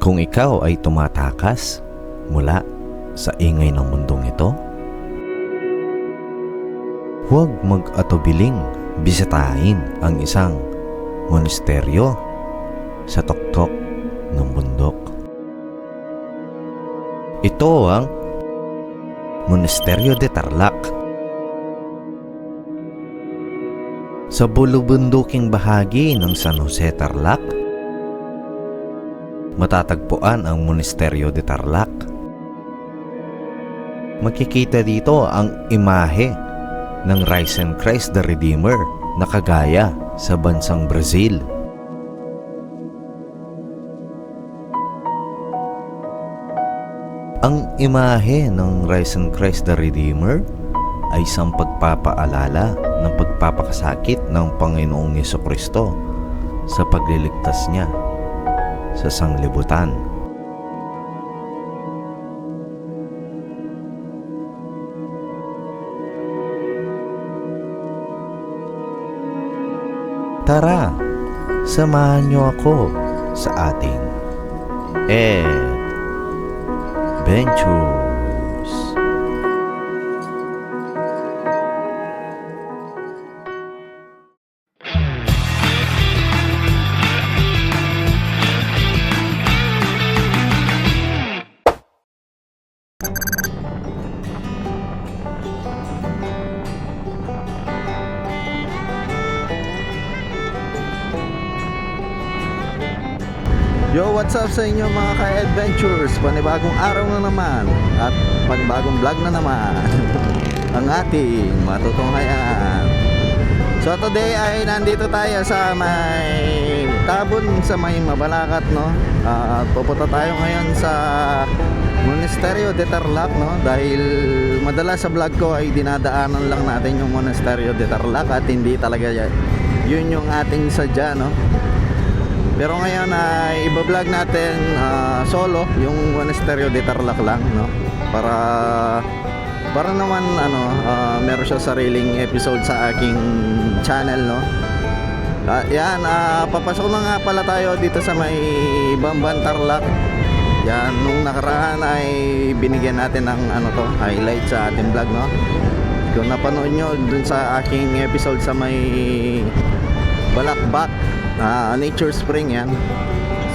Kung ikaw ay tumatakas mula sa ingay ng mundong ito, huwag mag-atubiling bisitahin ang isang monasteryo sa tuktok ng bundok. Ito ang Monasteryo de Tarlac. Sa bulubunduking bahagi ng San Jose Tarlac, matatagpuan ang Monasteryo de Tarlac. Makikita dito ang imahe ng Risen Christ the Redeemer na kagaya sa bansang Brazil. Ang imahe ng Risen Christ the Redeemer ay isang pagpapaalala ng pagpapakasakit ng Panginoong Yeso Kristo sa pagliligtas niya sa sanglibutan. Tara, samahan niyo ako sa ating Ed Ventures. Sa inyo mga ka-adventures? Panibagong araw na naman at panibagong vlog na naman ang ating matutunghayan. So today ay nandito tayo sa may tabon sa may Mabalacat no. At pupunta tayo ngayon sa Monasterio de Tarlac no dahil madalas sa vlog ko ay dinadaanan lang natin yung Monasterio de Tarlac at hindi talaga y- yun yung ating sadya no. Pero ngayon ay iba-vlog natin ah, solo yung Monasterio de Tarlac lang no para para naman ano ah, meron siya sariling episode sa aking channel no. Ah, yan, ah, papasok na nga pala tayo dito sa may Bamban Tarlac. Yan, nung nakaraan ay binigyan natin ng ano to, highlight sa ating vlog no. Kung napanood nyo dun sa aking episode sa may Balakbak ah, Nature Spring yan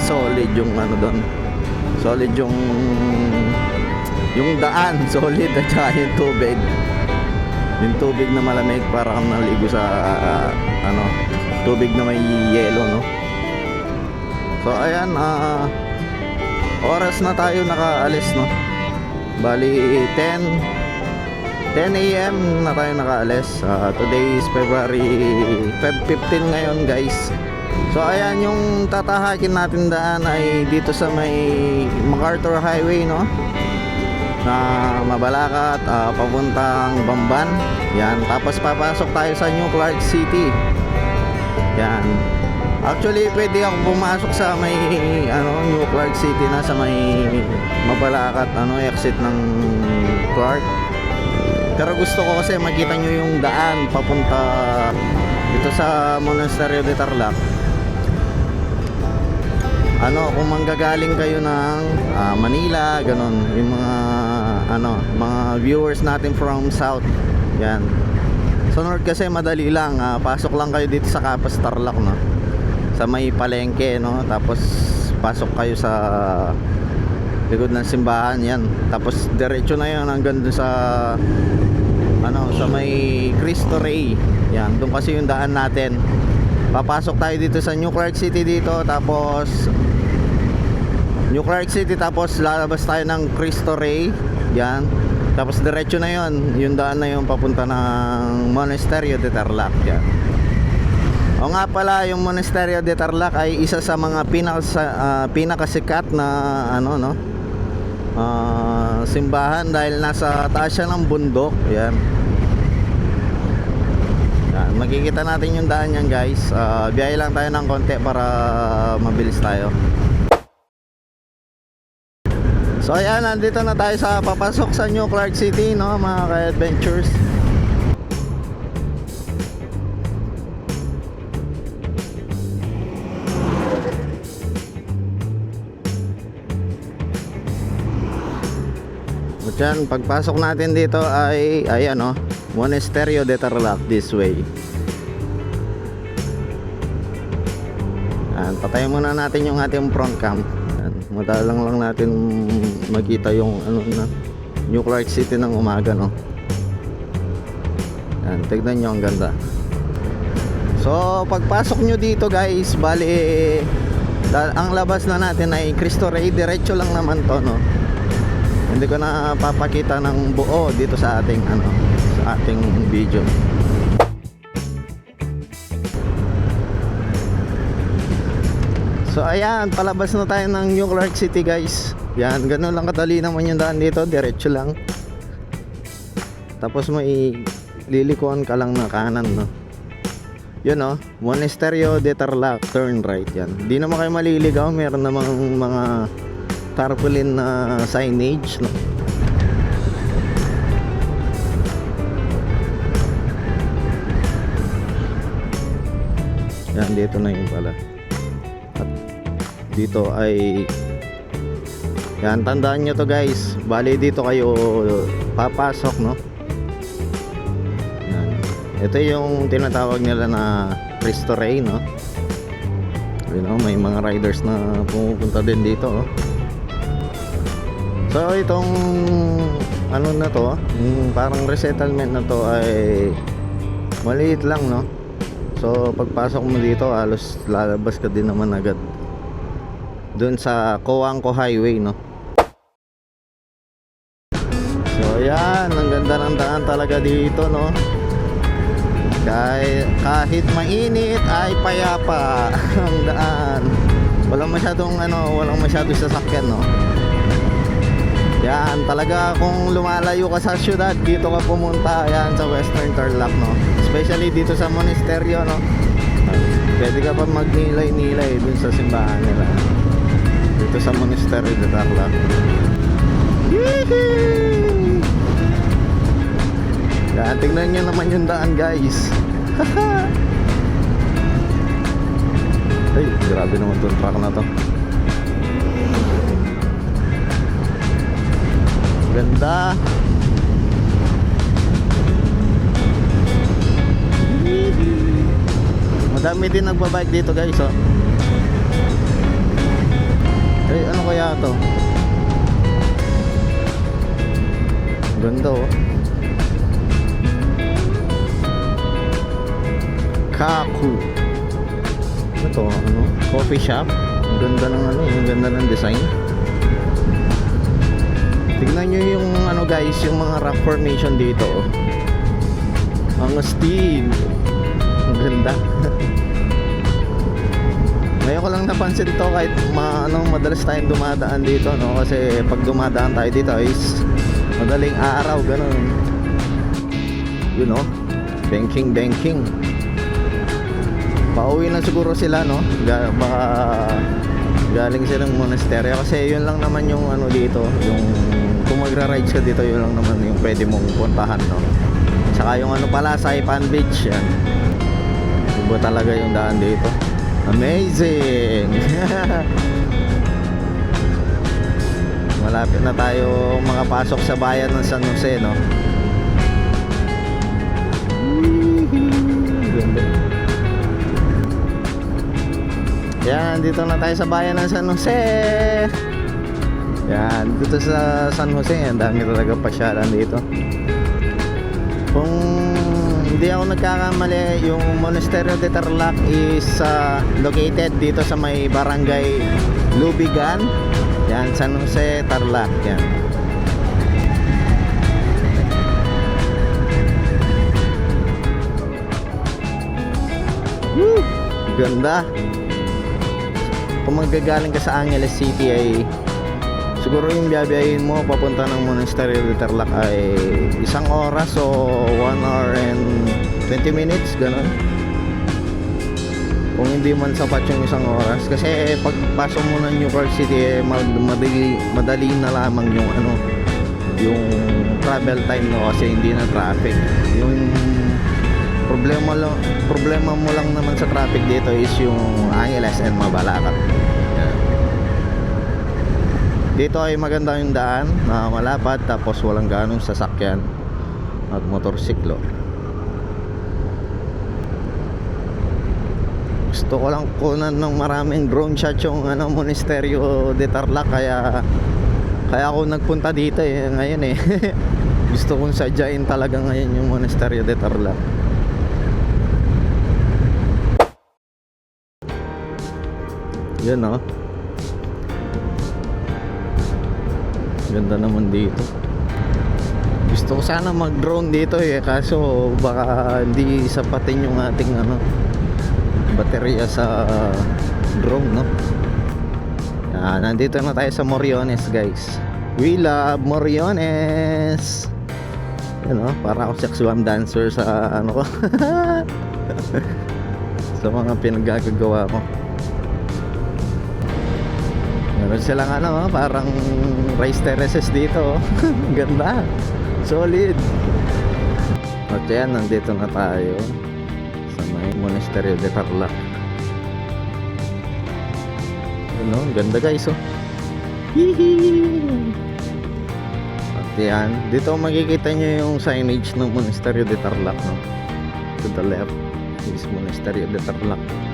solid yung ano doon solid yung yung daan solid at saka yung tubig yung tubig na malamig para kang naligo sa ah, ano tubig na may yelo no so ayan ah, oras na tayo nakaalis no bali 10 10 a.m. na tayo nakaalis. Ah, today is February Feb 15 ngayon, guys. So ayan yung tatahakin natin daan ay dito sa may MacArthur Highway, no? Na Mabalacat, ah, papuntang Bamban. Yan, tapos papasok tayo sa New Clark City. Yan. Actually, pwede ako pumasok sa may ano, New Clark City na sa may Mabalacat, ano, exit ng Clark. Pero gusto ko kasi makita nyo yung daan papunta dito sa Monasterio de Tarlac. Ano, kung manggagaling kayo ng ah, Manila, ganun, yung mga ano, mga viewers natin from south. Yan. Sa north kasi madali lang, ah, pasok lang kayo dito sa Capas Tarlac, no. Sa may palengke, no. Tapos pasok kayo sa likod ng simbahan, yan. Tapos diretso na 'yon hanggang dun sa ano, sa may Cristo Rey. Yan, doon kasi yung daan natin. Papasok tayo dito sa New Clark City dito, tapos New Clark City tapos lalabas tayo ng Cristo Rey. Yan. Tapos diretso na 'yon, yung daan na 'yon papunta ng Monasterio de Tarlac. Yan. O nga pala, yung Monasterio de Tarlac ay isa sa mga pinaka ah, pinakasikat na ano no, ah, simbahan dahil nasa taas siya ng bundok. Yan. Ayan, natin yung daan yan guys. Uh, biyahe lang tayo ng konti para mabilis tayo. So ayan, nandito na tayo sa papasok sa New Clark City, no, mga ka-adventures. At yan, pagpasok natin dito ay, ayan, oh, Monasterio de Tarlac this way. Yan, patayin muna natin yung ating front cam. Yan, madalang lang natin makita yung ano na, New Clark City ng umaga, no? Yan, tignan nyo ang ganda. So, pagpasok nyo dito guys, bali, ang labas na natin ay Cristo Rey, diretso lang naman to, no? Hindi ko na papakita ng buo dito sa ating, ano, ating video. So ayan, palabas na tayo ng New Clark City guys. Yan, ganun lang kadali naman yung daan dito, diretso lang. Tapos may lilikuan ka lang na kanan, no. Yun no, Monasterio de Tarlac, turn right yan. Di naman kayo maliligaw, meron namang mga tarpaulin na signage, no. Dito na yun pala. At dito ay yan, tandaan nyo to guys. Bali dito kayo papasok, no? Yan. Ito yung tinatawag nila na Cristo Rey, no? You know, may mga riders na pumupunta din dito, oh. So, itong ano na to, yung parang resettlement na to ay maliit lang, no? So, pagpasok mo dito, halos lalabas ka din naman agad doon sa Coangco Highway, no? So, ayan, ang ganda ng daan talaga dito, no? Kahit, kahit mainit ay payapa ang daan. Walang masyadong ano, walang masyadong sasakyan, no? Yan, talaga kung lumalayo ka sa syudad, dito ka pumunta, yan sa Western Tarlac, no? Especially dito sa monasteryo, no? Pwede ka pa magnilay-nilay dun sa simbahan nila. Dito sa monasteryo de Tarlac. Yee! Yan, tingnan nyo naman yung daan, guys. Ay, grabe naman itong truck na to. Ganda. Madami din nagbabike dito guys oh. Eh ano kaya to? Ganda oh. Kaku. Ano to? Ano? Coffee shop. Ang ganda ng ano, yung ganda ng design. Tignan nyo yung ano guys, yung mga rock formation dito. oh. Ang astig. Ganda. Ngayon ko lang napansin to kahit ma, ano, madalas tayong dumadaan dito no kasi pag dumadaan tayo dito is madaling araw ganun. You know, banking banking. Pauwi na siguro sila no. Baka galing silang monasteryo kasi yun lang naman yung ano dito, yung kung magra-rides ka dito yun lang naman yung pwede mong puntahan no. Saka yung ano pala, Saipan Beach yan. Iba talaga yung daan dito. Amazing! Malapit na tayo makapasok sa bayan ng San Jose, no? Yan, dito na tayo sa bayan ng San Jose. Yan, dito sa San Jose, ang dami talaga pasyalan dito. Hindi ako nagkakamali, yung Monasterio de Tarlac is uh, located dito sa may barangay Lubigan. Yan, San Jose, Tarlac. Yan. Woo! Ganda. Kung magagaling ka sa Angeles City ay siguro yung biyabiyahin mo papunta ng Monasterio de Tarlac ay isang oras o 1 hour and 20 minutes, ganun. Kung hindi man sapat yung isang oras kasi pagpasok mo ng New York City eh, mad- madali, madali na lamang yung ano yung travel time no kasi hindi na traffic yung problema lang problema mo lang naman sa traffic dito is yung Angeles and Mabalacat. Dito ay maganda yung daan na malapad tapos walang ganong sasakyan at motorsiklo. Gusto ko lang kunan ng maraming drone shot yung ano, Monasterio de Tarlac kaya kaya ako nagpunta dito eh ngayon eh. Gusto kong sadyain talaga ngayon yung Monasterio de Tarlac. Yan oh. Ganda naman dito. Gusto ko sana mag-drone dito eh kaso baka hindi sapatin yung ating ano baterya sa drone no. Yan, nandito na tayo sa Moriones guys. We love Moriones. Yan oh, para ako sexual dancer sa ano ko. sa mga pinagagagawa ko. Meron silang ano, parang rice terraces dito. oh. Ganda. Solid. At yan, nandito na tayo sa may Monasterio de Tarlac. Ano, ganda guys, oh. At yan, dito makikita nyo yung signage ng Monasterio de Tarlac, no? To the left is Monasterio de Tarlac.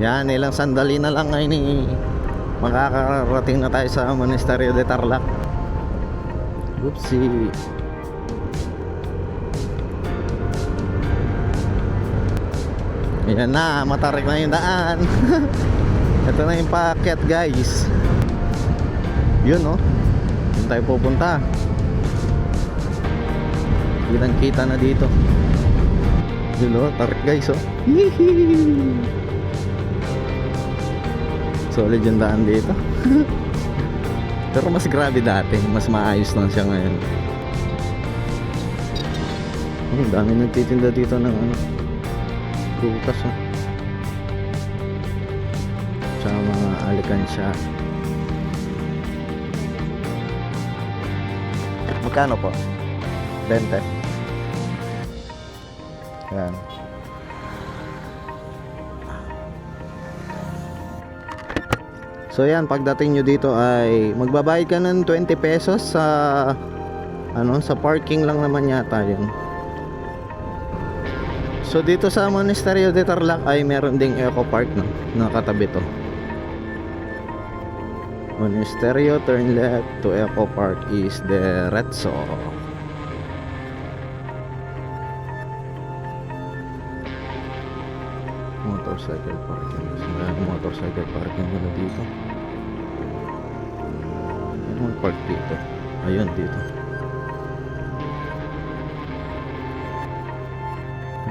Yan, ilang sandali na lang ngayon eh. Makakarating na tayo sa Monasterio de Tarlac. Oopsie. Ayan na, matarik na yung daan. Ito na yung packet guys. Yun oh. Doon tayo pupunta. Kitang kita na dito. Yun oh, tarik guys oh. Hihihi. Solid yung daan dito. Pero mas grabe dati. Mas maayos lang siya ngayon. Oh, Ang dami nagtitinda dito ng ano. Prutas oh. Tsaka mga alikansya. Magkano po? 20. Yan. So yan, pagdating nyo dito ay magbabayad ka ng 20 pesos sa ano, sa parking lang naman yata yun. So dito sa Monasterio de Tarlac ay meron ding eco park no, na katabi to. Monasterio turn left to eco park is Diretso. Motorcycle parking. Mas maraming motorcycle parking nila dito. Ano ang park dito? Ayun dito.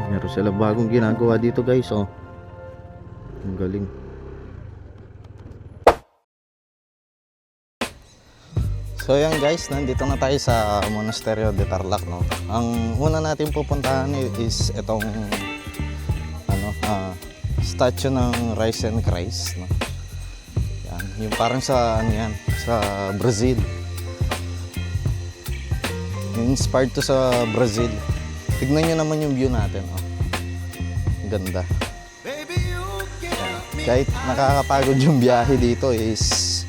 Meron sila bagong ginagawa dito guys oh. Ang galing. So yan guys, nandito na tayo sa Monasterio de Tarlac no. Ang una natin pupuntahan is itong ano, ah, statue ng Rice and Christ no. Yan, yung parang sa ano yan, sa Brazil. Inspired to sa Brazil. Tignan nyo naman yung view natin. Oh. Ganda. Yan. Kahit nakakapagod yung biyahe dito is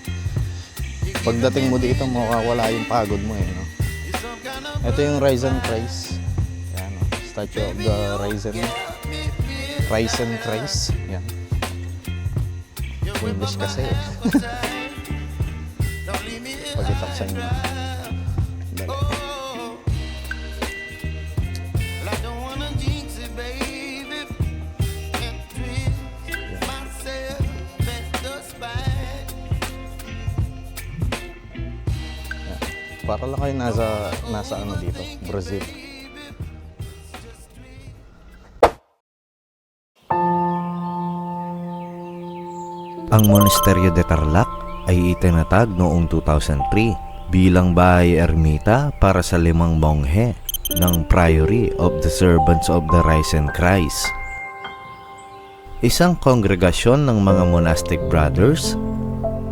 pagdating mo dito mawawala yung pagod mo eh. No? Ito yung Rise and Christ. Yan, oh. Statue of the Rise and Rise and Christ. Yan. English kasi. eh. Pag-itak sa inyo. Dali. Para lang kayo nasa, nasa ano dito, Brazil. Ang Monasterio de Tarlac ay itinatag noong 2003 bilang bahay ermita para sa limang monghe ng Priory of the Servants of the Risen Christ. Isang kongregasyon ng mga monastic brothers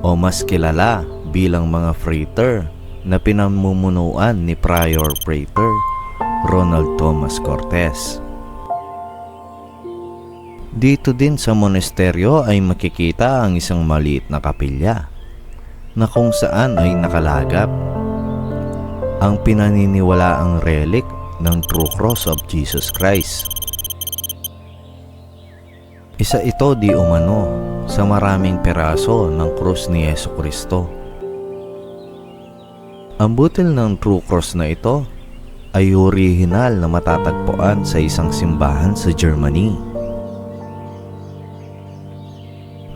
o mas kilala bilang mga frater na pinamumunuan ni Prior Praetor Ronald Thomas Cortez. Dito din sa monasteryo ay makikita ang isang maliit na kapilya na kung saan ay nakalagap ang pinaniniwalaang relic ng True Cross of Jesus Christ. Isa ito di umano sa maraming peraso ng krus ni Yeso Kristo. Ang butil ng True Cross na ito ay orihinal na matatagpuan sa isang simbahan sa Germany.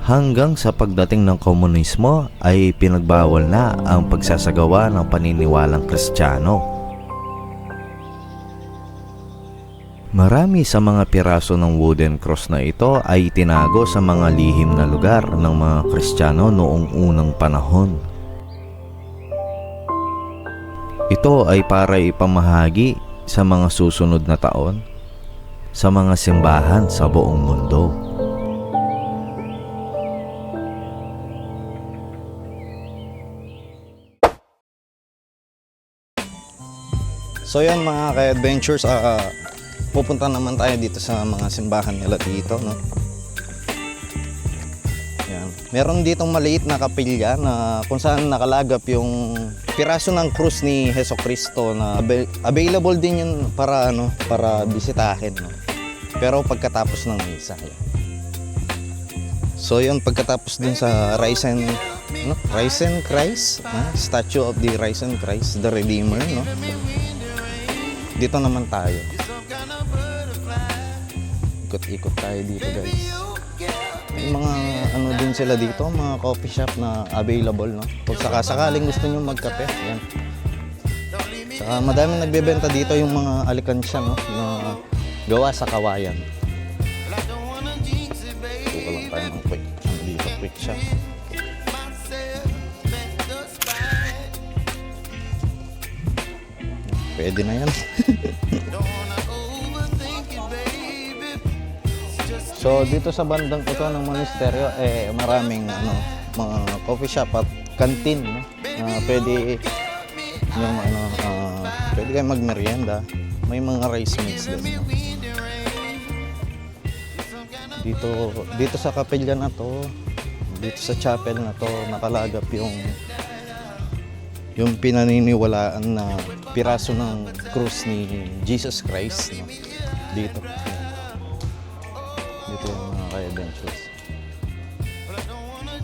Hanggang sa pagdating ng komunismo ay pinagbawal na ang pagsasagawa ng paniniwalang kristyano. Marami sa mga piraso ng wooden cross na ito ay tinago sa mga lihim na lugar ng mga kristyano noong unang panahon. Ito ay para ipamahagi sa mga susunod na taon sa mga simbahan sa buong mundo. So yan mga ka-adventures, ah, pupunta naman tayo dito sa mga simbahan nila dito, no? Yan. Meron ditong maliit na kapilya na kung saan nakalagap yung piraso ng krus ni Heso Kristo na avail- available din yun para ano, para bisitahin, no? Pero pagkatapos ng misa, yan. So yun, pagkatapos din sa Risen, no? Risen Christ, ha? Statue of the Risen Christ, the Redeemer, no? Dito naman tayo. Ikot-ikot tayo dito guys. May mga ano din sila dito, mga coffee shop na available, no? Kung sakasakaling gusto nyo magkape, yan. Saka madaming nagbebenta dito yung mga alikansya, no? Na gawa sa kawayan. Pwede na yan. so dito sa bandang ito ng monasteryo eh maraming ano mga coffee shop at canteen no na pwede yung ano ah, pwede kayo magmerienda may mga rice mix din no? dito dito sa kapilya na to dito sa chapel na to nakalagap yung yung pinaniniwalaan na piraso ng krus ni Jesus Christ no? dito dito yung mga ka-adventures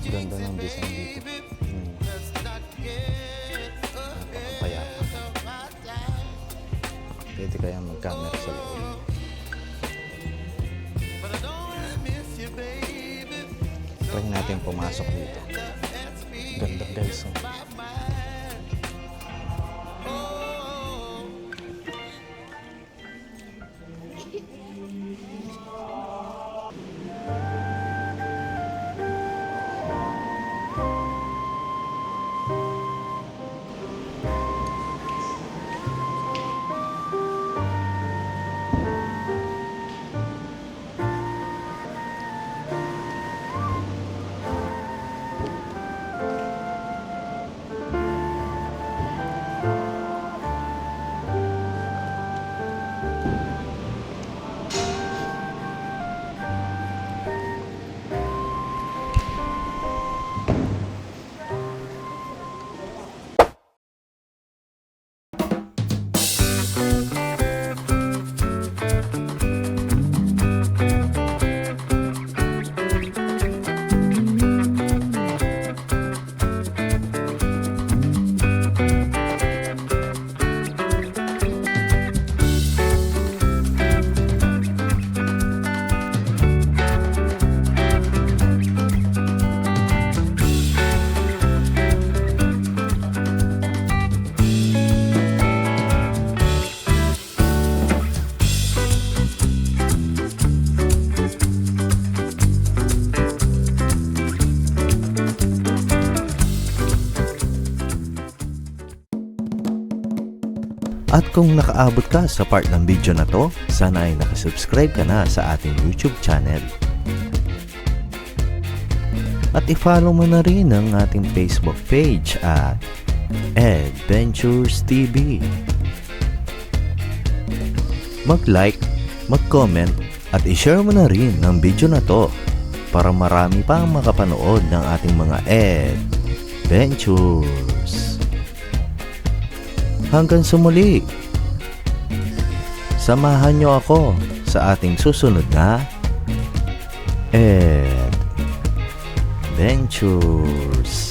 ganda ng design dito hmm. napakapayapa pwede kaya mag-camera sa loob try natin pumasok dito ganda guys oh. Kung nakaabot ka sa part ng video na to, sana ay nakasubscribe ka na sa ating YouTube channel. At i-follow mo na rin ang ating Facebook page at Adventures TV. Mag-like, mag-comment, At ishare mo na rin ang video na to para marami pang makapanood ng ating mga adventures. Hanggang sa muli, samahan nyo ako sa ating susunod na adventures.